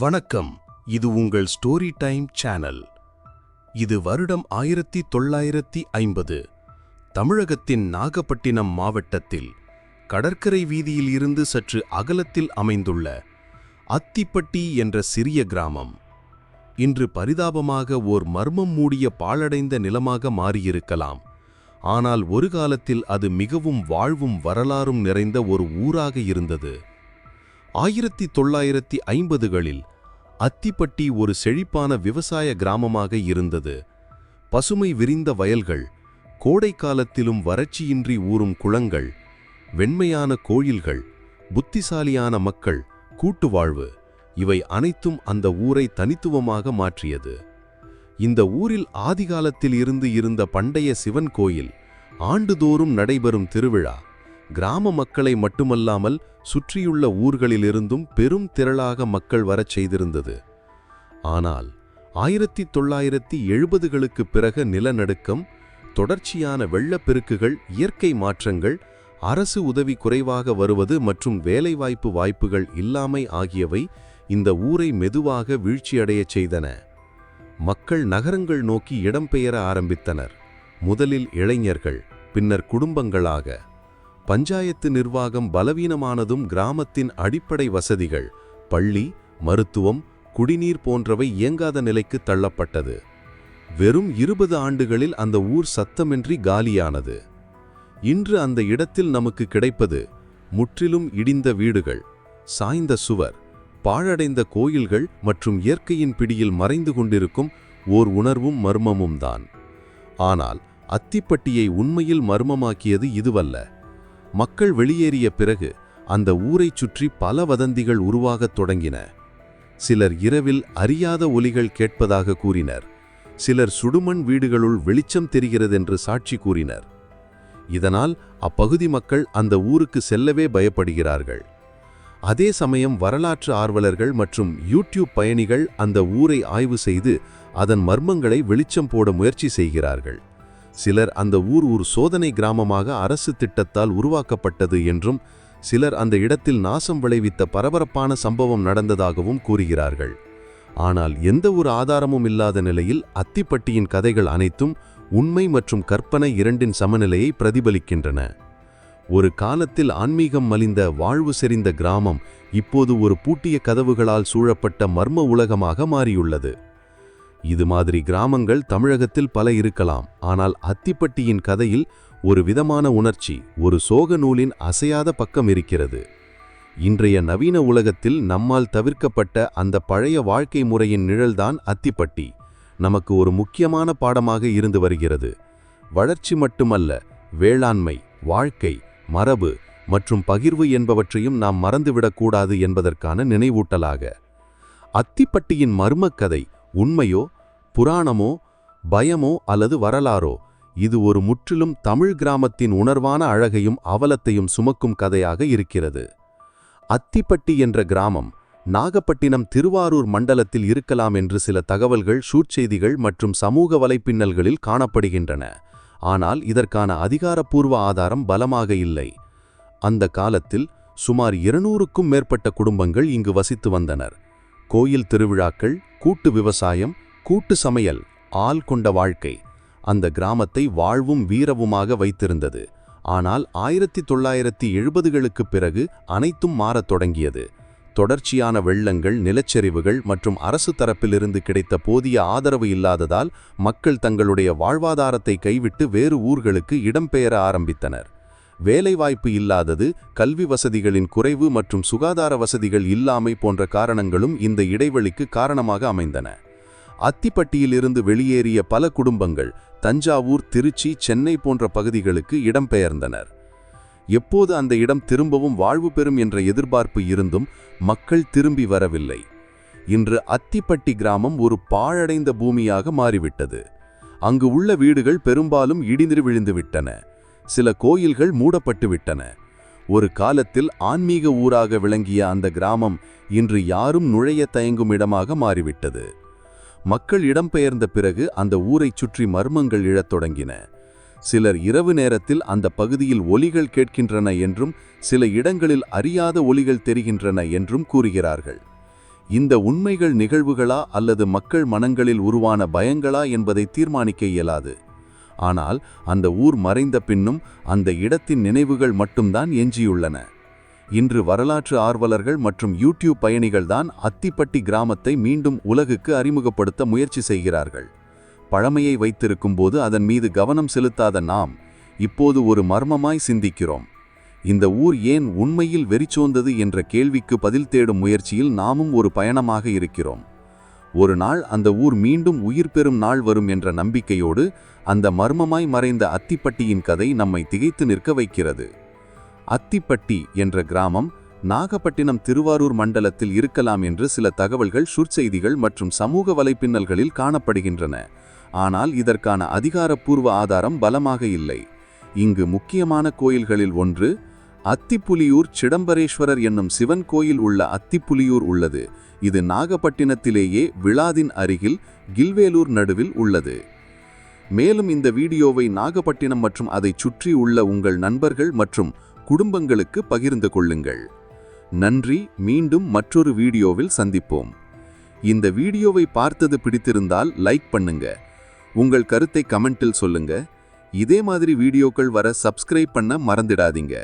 வணக்கம். இது உங்கள் ஸ்டோரி டைம் சேனல். இது வருடம் ஆயிரத்தி தொள்ளாயிரத்தி ஐம்பது. தமிழகத்தின் நாகப்பட்டினம் மாவட்டத்தில் கடற்கரை வீதியில் இருந்து சற்று அகலத்தில் அமைந்துள்ள அத்திப்பட்டி என்ற சிறிய கிராமம். இன்று பரிதாபமாக ஓர் மர்மம் மூடிய பாழடைந்த நிலமாக மாறியிருக்கலாம். ஆனால் ஒரு காலத்தில் அது மிகவும் வாழ்வும் வரலாறும் நிறைந்த ஒரு ஊராக இருந்தது. ஆயிரத்தி தொள்ளாயிரத்தி ஐம்பதுகளில் அத்திப்பட்டி ஒரு செழிப்பான விவசாய கிராமமாக இருந்தது. பசுமை விரிந்த வயல்கள் கோடை காலத்திலும் வறட்சியின்றி ஊறும் குளங்கள் வெண்மையான கோயில்கள் புத்திசாலியான மக்கள் கூட்டு வாழ்வு இவை அனைத்தும் அந்த ஊரை தனித்துவமாக மாற்றியது. இந்த ஊரில் ஆதிகாலத்தில் இருந்து இருந்த பண்டைய சிவன் கோயில் ஆண்டுதோறும் நடைபெறும் திருவிழா. கிராம மக்களை மட்டுமல்லாமல் சுற்றியுள்ள ஊர்களிலிருந்தும் பெரும் திரளாக மக்கள் வரச் செய்திருந்தது. ஆனால் ஆயிரத்தி தொள்ளாயிரத்தி எழுபதுகளுக்கு பிறகு நிலநடுக்கம் தொடர்ச்சியான வெள்ளப்பெருக்குகள் இயற்கை மாற்றங்கள் அரசு உதவி குறைவாக வருவது மற்றும் வேலைவாய்ப்பு வாய்ப்புகள் இல்லாமை ஆகியவை இந்த ஊரை மெதுவாக வீழ்ச்சியடையச் செய்தன. மக்கள் நகரங்கள் நோக்கி இடம்பெயர ஆரம்பித்தனர். முதலில் இளைஞர்கள் பின்னர் குடும்பங்களாக. பஞ்சாயத்து நிர்வாகம் பலவீனமானதும் கிராமத்தின் அடிப்படை வசதிகள் பள்ளி மருத்துவம் குடிநீர் போன்றவை இயங்காத நிலைக்கு தள்ளப்பட்டது. வெறும் இருபது ஆண்டுகளில் அந்த ஊர் சத்தமின்றி காலியானது. இன்று அந்த இடத்தில் நமக்கு கிடைப்பது முற்றிலும் இடிந்த வீடுகள் சாய்ந்த சுவர் பாழடைந்த கோயில்கள் மற்றும் இயற்கையின் பிடியில் மறைந்து கொண்டிருக்கும் ஓர் உணர்வும் மர்மமும் தான் ஆனால் அத்திப்பட்டியை உண்மையில் மர்மமாக்கியது இதுவல்ல. மக்கள் வெளியேறிய பிறகு அந்த ஊரைச் சுற்றி பல வதந்திகள் உருவாகத் தொடங்கின. சிலர் இரவில் அறியாத ஒலிகள் கேட்பதாக கூறினர். சிலர் சுடுமண் வீடுகளுள் வெளிச்சம் தெரிகிறதென்று சாட்சி கூறினர். இதனால் அப்பகுதி மக்கள் அந்த ஊருக்கு செல்லவே பயப்படுகிறார்கள். அதே சமயம் வரலாற்று ஆர்வலர்கள் மற்றும் யூடியூப் பயணிகள் அந்த ஊரை ஆய்வு செய்து அதன் மர்மங்களை வெளிச்சம் போட முயற்சி செய்கிறார்கள். சிலர் அந்த ஊர் ஒரு சோதனை கிராமமாக அரசு திட்டத்தால் உருவாக்கப்பட்டது என்றும் சிலர் அந்த இடத்தில் நாசம் விளைவித்த பரபரப்பான சம்பவம் நடந்ததாகவும் கூறுகிறார்கள். ஆனால் எந்த ஒரு ஆதாரமும் இல்லாத நிலையில் அத்திப்பட்டியின் கதைகள் அனைத்தும் உண்மை மற்றும் கற்பனை இரண்டின் சமநிலையை பிரதிபலிக்கின்றன. ஒரு காலத்தில் ஆன்மீகம் மலிந்த வாழ்வு செறிந்த கிராமம் இப்போது ஒரு பூட்டிய கதவுகளால் சூழப்பட்ட மர்ம உலகமாக மாறியுள்ளது. இது மாதிரி கிராமங்கள் தமிழகத்தில் பல இருக்கலாம். ஆனால் அத்திப்பட்டியின் கதையில் ஒரு விதமான உணர்ச்சி ஒரு சோக நூலின் அசையாத பக்கம் இருக்கிறது. இன்றைய நவீன உலகத்தில் நம்மால் தவிர்க்கப்பட்ட அந்த பழைய வாழ்க்கை முறையின் நிழல்தான் அத்திப்பட்டி. நமக்கு ஒரு முக்கியமான பாடமாக இருந்து வருகிறது. வளர்ச்சி மட்டுமல்ல வேளாண்மை வாழ்க்கை மரபு மற்றும் பகிர்வு என்பவற்றையும் நாம் மறந்துவிடக்கூடாது என்பதற்கான நினைவூட்டலாக. அத்திப்பட்டியின் மர்மக்கதை உண்மையோ புராணமோ பயமோ அல்லது வரலாறோ இது ஒரு முற்றிலும் தமிழ் கிராமத்தின் உணர்வான அழகையும் அவலத்தையும் சுமக்கும் கதையாக இருக்கிறது. அத்திப்பட்டி என்ற கிராமம் நாகப்பட்டினம் திருவாரூர் மண்டலத்தில் இருக்கலாம் என்று சில தகவல்கள் சூட்செய்திகள் மற்றும் சமூக வலைப்பின்னல்களில் காணப்படுகின்றன. ஆனால் இதற்கான அதிகாரப்பூர்வ ஆதாரம் பலமாக இல்லை. அந்த காலத்தில் சுமார் இருநூறுக்கும் மேற்பட்ட குடும்பங்கள் இங்கு வசித்து வந்தனர். கோயில் திருவிழாக்கள் கூட்டு விவசாயம் கூட்டு சமையல் ஆள் கொண்ட வாழ்க்கை. அந்த கிராமத்தை வாழ்வும் வீரவுமாக வைத்திருந்தது. ஆனால் ஆயிரத்தி தொள்ளாயிரத்தி எழுபதுகளுக்குப் பிறகு அனைத்தும் மாறத் தொடங்கியது. தொடர்ச்சியான வெள்ளங்கள் நிலச்சரிவுகள் மற்றும் அரசு தரப்பிலிருந்து கிடைத்த போதிய ஆதரவு இல்லாததால் மக்கள் தங்களுடைய வாழ்வாதாரத்தை கைவிட்டு வேறு ஊர்களுக்கு இடம்பெயர ஆரம்பித்தனர். வேலைவாய்ப்பு இல்லாதது கல்வி வசதிகளின் குறைவு மற்றும் சுகாதார வசதிகள் இல்லாமை போன்ற காரணங்களும் இந்த இடைவெளிக்கு காரணமாக அமைந்தன. அத்திப்பட்டியிலிருந்து வெளியேறிய பல குடும்பங்கள் தஞ்சாவூர் திருச்சி சென்னை போன்ற பகுதிகளுக்கு இடம்பெயர்ந்தனர். எப்போது அந்த இடம் திரும்பவும் வாழ்வு பெறும் என்ற எதிர்பார்ப்பு இருந்தும் மக்கள் திரும்பி வரவில்லை. இன்று அத்திப்பட்டி கிராமம் ஒரு பாழடைந்த பூமியாக மாறிவிட்டது. அங்கு உள்ள வீடுகள் பெரும்பாலும் இடிந்து விழுந்துவிட்டன சில கோயில்கள் மூடப்பட்டுவிட்டன. ஒரு காலத்தில் ஆன்மீக ஊராக விளங்கிய அந்த கிராமம் இன்று யாரும் நுழைய தயங்கும் இடமாக மாறிவிட்டது. மக்கள் இடம்பெயர்ந்த பிறகு அந்த ஊரைச் சுற்றி மர்மங்கள் இழத் தொடங்கின. சிலர் இரவு நேரத்தில் அந்த பகுதியில் ஒலிகள் கேட்கின்றன என்றும் சில இடங்களில் அறியாத ஒலிகள் தெரிகின்றன என்றும் கூறுகிறார்கள். இந்த உண்மைகள் நிகழ்வுகளா அல்லது மக்கள் மனங்களில் உருவான பயங்களா என்பதை தீர்மானிக்க இயலாது. ஆனால் அந்த ஊர் மறைந்த பின்னும் அந்த இடத்தின் நினைவுகள் மட்டும்தான் எஞ்சியுள்ளன. இன்று வரலாற்று ஆர்வலர்கள் மற்றும் யூடியூப் பயணிகள்தான் அத்திப்பட்டி கிராமத்தை மீண்டும் உலகுக்கு அறிமுகப்படுத்த முயற்சி செய்கிறார்கள். பழமையை வைத்திருக்கும் போது அதன் மீது கவனம் செலுத்தாத நாம் இப்போது ஒரு மர்மமாய் சிந்திக்கிறோம். இந்த ஊர் ஏன் உண்மையில் வெறிச்சோந்தது என்ற கேள்விக்கு பதில் தேடும் முயற்சியில் நாமும் ஒரு பயணமாக இருக்கிறோம். ஒரு நாள் அந்த ஊர் மீண்டும் உயிர் பெறும் நாள் வரும் என்ற நம்பிக்கையோடு அந்த மர்மமாய் மறைந்த அத்திப்பட்டியின் கதை நம்மை திகைத்து நிற்க வைக்கிறது. அத்திப்பட்டி என்ற கிராமம் நாகப்பட்டினம் திருவாரூர் மண்டலத்தில் இருக்கலாம் என்று சில தகவல்கள் சுற்செய்திகள் மற்றும் சமூக வலைப்பின்னல்களில் காணப்படுகின்றன. ஆனால் இதற்கான அதிகாரப்பூர்வ ஆதாரம் பலமாக இல்லை. இங்கு முக்கியமான கோயில்களில் ஒன்று அத்திப்புலியூர் சிடம்பரேஸ்வரர் என்னும் சிவன் கோயில் உள்ள அத்திப்புலியூர் உள்ளது. இது நாகப்பட்டினத்திலேயே விழாதின் அருகில் கில்வேலூர் நடுவில் உள்ளது. மேலும் இந்த வீடியோவை நாகப்பட்டினம் மற்றும் அதைச் சுற்றி உள்ள உங்கள் நண்பர்கள் மற்றும் குடும்பங்களுக்கு பகிர்ந்து கொள்ளுங்கள். நன்றி மீண்டும் மற்றொரு வீடியோவில் சந்திப்போம். இந்த வீடியோவை பார்த்தது பிடித்திருந்தால் லைக் பண்ணுங்க. உங்கள் கருத்தை கமெண்டில் சொல்லுங்க. இதே மாதிரி வீடியோக்கள் வர சப்ஸ்கிரைப் பண்ண மறந்துடாதீங்க.